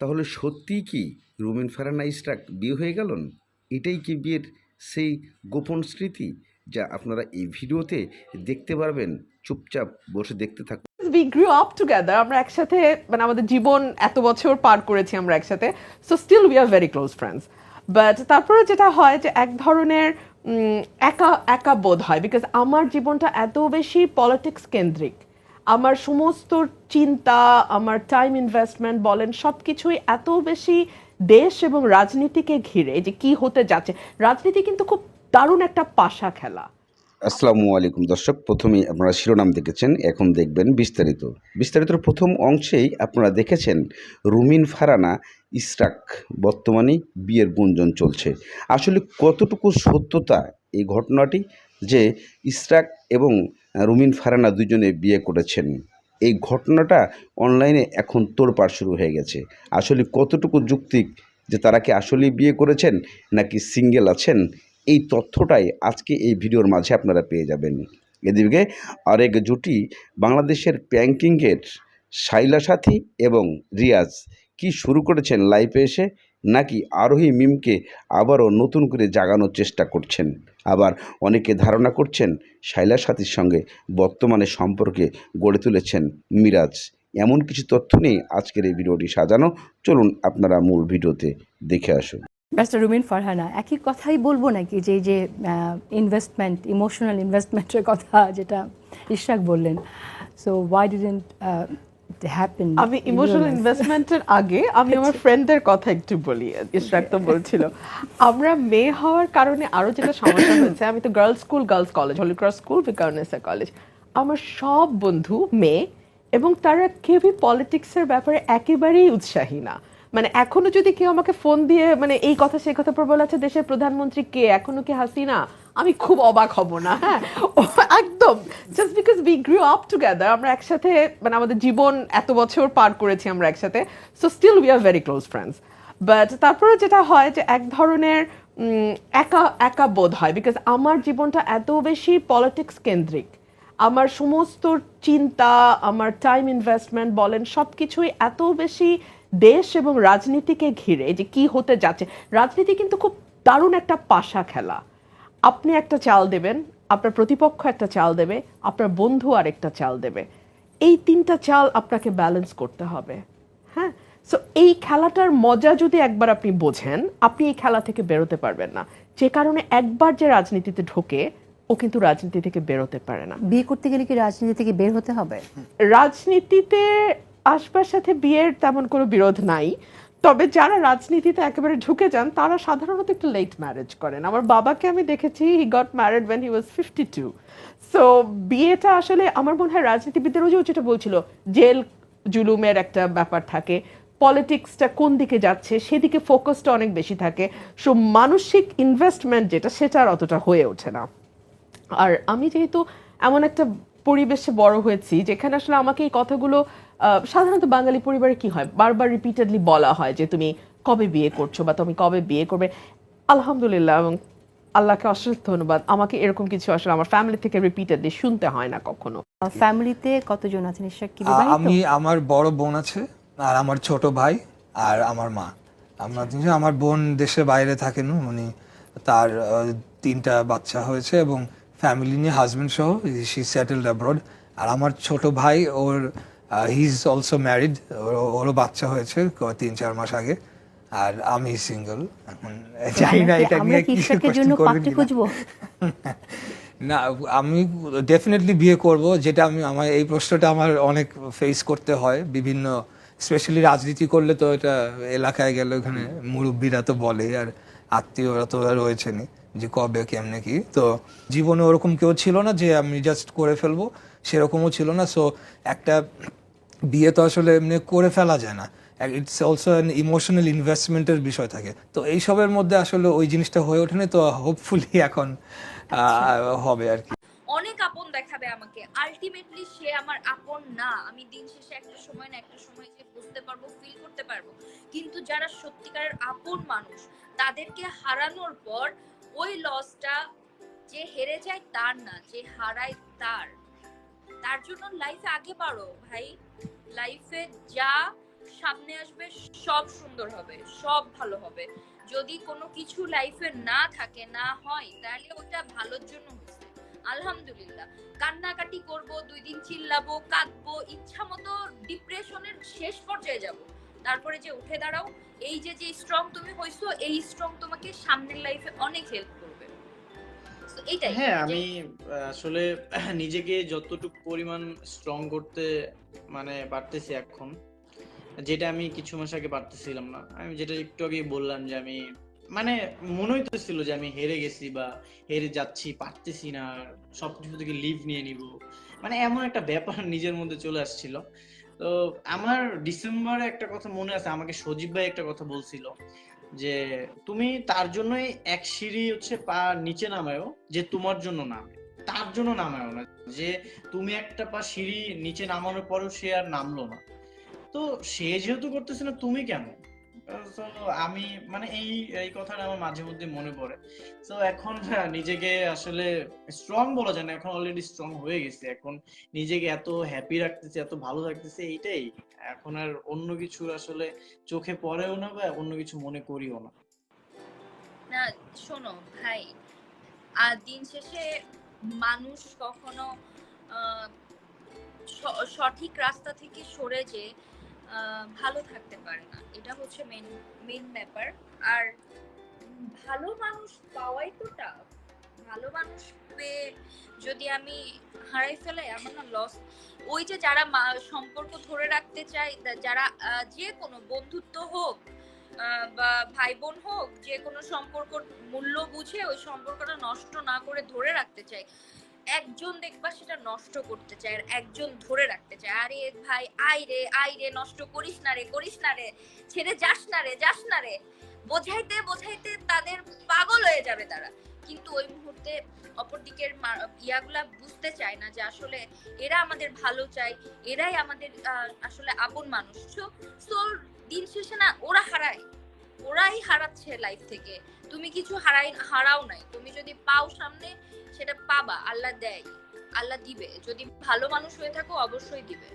তাহলে সত্যিই কি রুমিন ফারানা ইস্ট্রাক বিয়ে হয়ে গেলেন? এটাই কি বিয়ের সেই গোপন স্মৃতি যা আপনারা এই ভিডিওতে দেখতে পারবেন? চুপচাপ বসে দেখতে থাকুন। উই গ্রু আপ টুগেদার আমরা একসাথে মানে আমাদের জীবন এত বছর পার করেছি আমরা একসাথে so still we are very close friends but তারপরে যেটা হয় যে এক ধরনের একা একা বোধ হয় বিকজ আমার জীবনটা এত বেশি পলিটিক্স কেন্দ্রিক আমার সমস্ত চিন্তা, আমার টাইম ইনভেস্টমেন্ট বলেন সব কিছুই এত বেশি দেশ এবং রাজনীতিকে ঘিরে যে কি হতে যাচ্ছে, রাজনীতি কিন্তু খুব দারুণ একটা পাশা খেলা। আসসালামু আলাইকুম দর্শক, প্রথমেই আপনারা শিরোনাম দেখেছেন, এখন দেখবেন বিস্তারিত। বিস্তারিতর প্রথম অংশেই আপনারা দেখেছেন রুমিন ফারানা ইসরাক বর্তমানে বিয়ের গুঞ্জন চলছে। আসলে কতটুকু সত্যতা এই ঘটনাটি যে ইসরাক এবং রুমিন ফারানা দুজনে বিয়ে করেছেন। এই ঘটনাটা অনলাইনে এখন তোড়পাড় শুরু হয়ে গেছে। আসলে কতটুকু যুক্তিক যে তারা কি আসলেই বিয়ে করেছেন নাকি সিঙ্গেল আছেন, এই তথ্যটাই আজকে এই ভিডিওর মাঝে আপনারা পেয়ে যাবেন। এদিকে আরেক জুটি, বাংলাদেশের প্যাঙ্কিংয়ের শাইলা সাথী এবং রিয়াজ কি শুরু করেছেন লাইফে এসে, নাকি আরোহী মিমকে আবারও নতুন করে জাগানোর চেষ্টা করছেন? আবার অনেকে ধারণা করছেন শাইলা সাথীর সঙ্গে বর্তমানে সম্পর্কে গড়ে তুলেছেন মিরাজ। এমন কিছু তথ্য নিয়ে আজকের এই ভিডিওটি সাজানো। চলুন আপনারা মূল ভিডিওতে দেখে আসুন। ব্যারিস্টার রুমিন ফারহানা, একই কথাই বলব নাকি? যে যে ইনভেস্টমেন্ট ইমোশনাল ইনভেস্টমেন্টের কথা যেটা ইশরাক বললেন। সো ওয়াই ডিডেন্ট হ্যাপেন আমি ইমোশনাল ইনভেস্টমেন্টের আগে আমি আমার ফ্রেন্ডদের কথা একটু বলি ইশরাক তো বলছিল। আমরা মেয়ে হওয়ার কারণে যেটা সমস্যা হয়েছে আমি তো girls school girls college Holy Cross School Viqarunnisa College আমার সব বন্ধু মেয়ে এবং তারা কেউই পলিটিক্সের ব্যাপারে একেবারেই উৎসাহী না। মানে এখনও যদি কেউ আমাকে ফোন দিয়ে মানে এই কথা সেই কথা পর বলেছে দেশের প্রধানমন্ত্রী কে? এখনও কি হাসিনা? আমি খুব অবাক হব না হ্যাঁ? একদম just because we grew up together আমরা একসাথে মানে আমাদের জীবন এত বছর পার করেছি আমরা একসাথে so still we are very close friends but তারপরে যেটা হয় যে এক ধরনের একা একা বোধ হয় বিকজ আমার জীবনটা এত বেশি পলিটিক্স কেন্দ্রিক। আমার সমস্ত চিন্তা, আমার টাইম ইনভেস্টমেন্ট বলেন সব কিছুই এত বেশি দেশ এবং রাজনীতিকে ঘিরে, যে কি হতে যাচ্ছে। রাজনীতি কিন্তু খুব দারুণ একটা পাশা খেলা। আপনি একটা চাল দেবেন আপনার প্রতিপক্ষ একটা চাল দেবে আপনার বন্ধু আরেকটা চাল দেবে। এই তিনটা চাল আপনাকে ব্যালেন্স করতে হবে। হ্যাঁ? সো এই খেলাটার মজা যদি একবার আপনি বোঝেন আপনি এই খেলা থেকে বেরোতে পারবেন না। যে কারণে একবার যে রাজনীতিতে ঢোকে ও কিন্তু রাজনীতি থেকে বেরোতে পারে না। বিয়ে করতে গেলে কি রাজনীতি থেকে বের হতে হবে? রাজনীতিতে আসবার সাথে বিয়ের তেমন কোনো বিরোধ নাই। তবে যারা রাজনীতিতে একেবারে ঢুকে যান, তারা সাধারণত একটু লেট ম্যারেজ করেন। আমার বাবাকে আমি দেখেছি he got married when he was fifty two so বিয়েটা আসলে আমার মনে হয় রাজনীতিবিদদেরও যে যেটা বলছিল, জেল জুলুমের একটা ব্যাপার থাকে, পলিটিক্সটা কোন দিকে যাচ্ছে, সেদিকে ফোকাসটা অনেক বেশি থাকে। সো মানসিক ইনভেস্টমেন্ট যেটা, সেটা আর অতটা হয়ে ওঠে না। আর আমি যেহেতু এমন একটা পরিবেশে বড় হয়েছি, যেখানে আসলে আমাকে এই কথাগুলো সাধারণত বাঙালি পরিবারে কি হয়? বারবার রিপিটেডলি বলা হয় যে তুমি কবে বিয়ে করছ বা তুমি কবে বিয়ে করবে। আলহামদুলিল্লাহ এবং আল্লাহকে অশেষ ধন্যবাদ। আমাকে এরকম কিছু আসলে আমার ফ্যামিলি থেকে রিপিটেডলি শুনতে হয় না কখনো। ফ্যামিলিতে কতজন আছেন কি আমি আমার বড় বোন আছে আর আমার ছোট ভাই আর আমার মা। আমরা আমার বোন দেশের বাইরে থাকেন উনি তার তিনটা বাচ্চা হয়েছে এবং ফ্যামিলি নিয়ে হাজবেন্ড সহ শি সেটেলড অ্যাব্রড আর আমার ছোট ভাই ওর হি ইজ অলসো ম্যারিড ওরও বাচ্চা হয়েছে তিন চার মাস আগে। আর আমি সিঙ্গেল এখন জানি না এটা নিয়ে কি কি ইশরাকের question জন্য পাত্রী খুঁজবো? না আমি ডেফিনেটলি বিয়ে করব যেটা আমি আমার এই প্রশ্নটা আমার অনেক ফেস করতে হয়। বিভিন্ন স্পেশালি রাজনীতি করলে তো এটা এলাকায় গেলে ওখানে মুরব্বীরা তো বলে আর আত্মীয়রা তো রয়েছেনই যে কবে কেমনে কি। তো জীবনে ওরকম কেউ ছিল না যে আমি জাস্ট করে ফেলব। সেরকমও ছিল না সো একটা বিয়ে তো আসলে এমনি করে ফেলা যায় না। ইটস অলসো অ্যান ইমোশনাল ইনভেস্টমেন্টের বিষয় থাকে। তো এইসবের মধ্যে আসলে ওই জিনিসটা হয়ে ওঠেনি, তো হোপফুলি এখন হবে আর কি। অনেক আপন দেখাবে আমাকে। আলটিমেটলি সে আমার আপন না। আমি দিন শেষে একটা সময় না একটা সময় যে বুঝতে পারব ফিল করতে পারব। কিন্তু যারা সত্যিকারের আপন মানুষ, তাদেরকে হারানোর পর ওই লসটা যে হেরে যায় তার না, যে হারায় তার। তার জন্য লাইফে আগে বাড়ো, ভাই। লাইফে যা সামনে আসবে, সব সুন্দর হবে, সব ভালো হবে। যদি কোনো কিছু লাইফে না থাকে, না হয়, তাহলে ওটা ভালোর জন্য হচ্ছে। আলহামদুলিল্লাহ। কান্নাকাটি করব, দুই দিন চিল্লাবো, কাঁদবো, ইচ্ছা মতো ডিপ্রেশনের শেষ পর্যায়ে যাব। তারপরে যে উঠে দাঁড়াও, এই যে যে স্ট্রং তুমি হইছো, এই স্ট্রং তোমাকে সামনের লাইফে অনেক হেল্প এইটাই হ্যাঁ আমি আসলে নিজেকে যতটুকু পরিমাণ স্ট্রং করতে মানে পারতেছি এখন যেটা আমি কিছু মাস আগে পারতেছিলাম না আমি যেটা একটু আগে বললাম যে আমি মানে মনে হইতেছিল যে আমি হেরে গেছি বা হেরে যাচ্ছি পারতেছি না সবকিছু থেকে লিভ নিয়ে নিব মানে এমন একটা ব্যাপার নিজের মধ্যে চলে আসছিল। তো আমার ডিসেম্বরে একটা কথা মনে আছে আমাকে সজীব ভাই একটা কথা বলছিল যে তুমি তার জন্যই এক সিঁড়ি হচ্ছে পা নিচে নামায়ও, যে তোমার জন্য নামে তার জন্য নামায়ও না, যে তুমি একটা পা সিঁড়ি নিচে নামানোর পরেও সে আর নামলো না। তো সে যেহেতু করতেছে না, তুমি কেন? আমি মানে এই এই কথাটা আমার মাঝে মধ্যে মনে পড়ে। এখন নিজেকে আসলে স্ট্রং বলা যায় না, এখন অলরেডি স্ট্রং হয়ে গেছে। এখন নিজেকে এত হ্যাপি রাখতেছে, এত ভালো রাখতেছে, এইটাই। এখন আর অন্য কিছুর আসলে চোখে পড়েও না বা অন্য কিছু মনে করিও না। না, শোনো ভাই আর দিন শেষে মানুষ কখনো সঠিক রাস্তা থেকে সরে যে ভালো থাকতে পারে না। এটা হচ্ছে মেন মেন ব্যাপার। আর ভালো মানুষ পাওয়াই তো টাফ ভালো মানুষ পেয়ে যদি আমি হারাই ফেলাই, আমার না লস ওই যে যারা সম্পর্ক ধরে রাখতে চায় যারা যে কোনো বন্ধুত্ব হোক বা ভাই বোন হোক, যে কোনো সম্পর্ক মূল্য বুঝে ওই সম্পর্কটা নষ্ট না করে ধরে রাখতে চায় একজন দেখবা সেটা নষ্ট করতে চায়, আর একজন ধরে রাখতে চায়। আরে ভাই আই রে আই রে, নষ্ট করিস না রে, করিস না রে, ছেড়ে যাস না রে, যাস না রে। বোঝাইতে বোঝাইতে তাদের পাগল হয়ে যাবে তারা। কিন্তু ওই মুহূর্তে অপর দিকের ইয়াগুলা বুঝতে চায় না যে আসলে এরা আমাদের ভালো চায়, এরাই আমাদের আসলে আপন মানুষ। সো দিন শেষে না ওরা হারায়। ওরাই হারাচ্ছে লাইফ থেকে। তুমি কিছু হারাই হারাও নাই। তুমি যদি পাও সামনে সেটা পাবা। আল্লাহ দেয়। আল্লাহ দিবে। যদি ভালো মানুষ হয়ে থাকো অবশ্যই দিবে।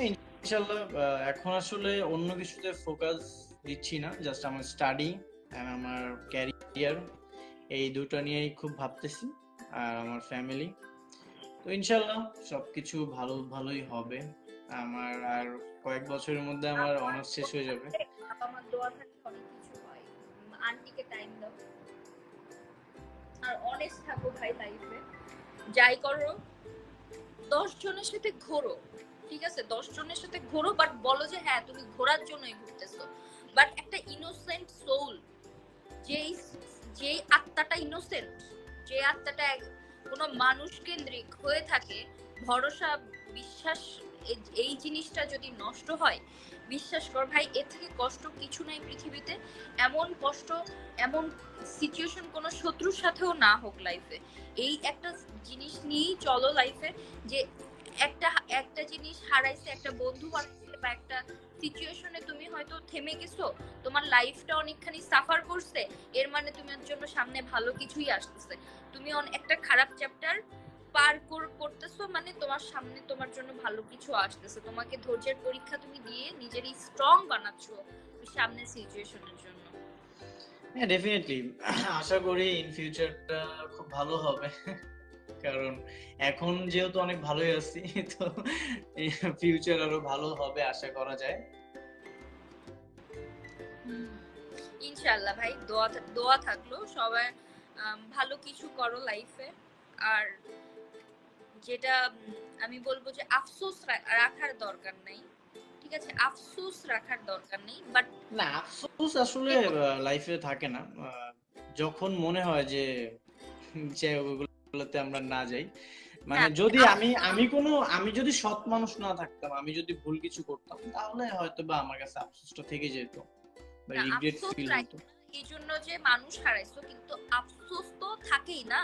ইনশাল্লাহ আহ, এখন আসলে অন্য কিছুতে ফোকাস দিচ্ছি না। জাস্ট আমার স্টাডি আমার ক্যারিয়ার এই দুটো নিয়েই খুব ভাবতেছি। আর আমার ফ্যামিলি তো ইনশাল্লাহ সবকিছু ভালো ভালোই হবে। আমার আর কয়েক বছরের মধ্যে আমার অনার্স শেষ হয়ে যাবে। বাবা মার দোয়া থাকলে অনেক কিছু হয়। আন্টিকে টাইম দাও। আর অনেস্ট থাকো ভাই লাইফে যাই করো, দশ জনের সাথে ঘোরো, ঠিক আছে? দশ জনের সাথে ঘোরো বাট বলো যে হ্যাঁ তুমি ঘোরার জন্যই ঘুরতেছো। বাট একটা ইনোসেন্ট সোল যেই যেই আত্মাটা ইনোসেন্ট যে আত্মাটা কোনো মানুষ কেন্দ্রিক হয়ে থাকে, ভরসা, বিশ্বাস এই জিনিসটা যদি নষ্ট হয় বিশ্বাস কর ভাই, এর থেকে কষ্ট কিছু নাই পৃথিবীতে। এমন কষ্ট, এমন সিচুয়েশন কোনো শত্রুর সাথেও না হোক লাইফে এই একটা জিনিস নিয়েই চলো লাইফে যে একটা একটা জিনিস হারাইছে, একটা বন্ধু হারাইছে বা একটা সিচুয়েশনে তুমি হয়তো থেমে গেছো, তোমার লাইফটা অনেকখানি সাফার করছে, এর মানে তোমার জন্য সামনে ভালো কিছুই আসতেছে। তুমি একটা খারাপ চ্যাপ্টার পার কর- করতেছো মানে তোমার সামনে তোমার জন্য ভালো কিছু আসতেছে। তোমাকে ধৈর্যের পরীক্ষা তুমি দিয়ে নিজেরই স্ট্রং বানাচ্ছো ওই সামনের সিচুয়েশনের জন্য। হ্যাঁ ডেফিনেটলি আশা করি ইন ফিউচারটা খুব ভালো হবে। কারণ এখন যেহেতু অনেক ভালোই আছি তো ফিউচার আরও ভালো হবে আশা করা যায়। ইনশাল্লাহ ভাই দোয়া দোয়া থাকল। সবাই ভালো কিছু করো লাইফে আর যেটা আমি বলব যে আফসোস রাখার দরকার নেই ঠিক আছে? আফসোস রাখার দরকার নেই বাট না আফসোস আসলে লাইফে থাকে না। যখন মনে হয় যে যে ওগুলোতে আমরা না যাই মানে যদি আমি আমি কোনো আমি যদি সৎ মানুষ না থাকতাম আমি যদি ভুল কিছু করতাম তাহলে হয়তো বা আমার কাছে আফসোসটা থেকে যেত বা রিগ্রেট ফিল হতো। এই জন্য যে মানুষ হারাইছো কিন্তু আফসোস তো থাকেই না।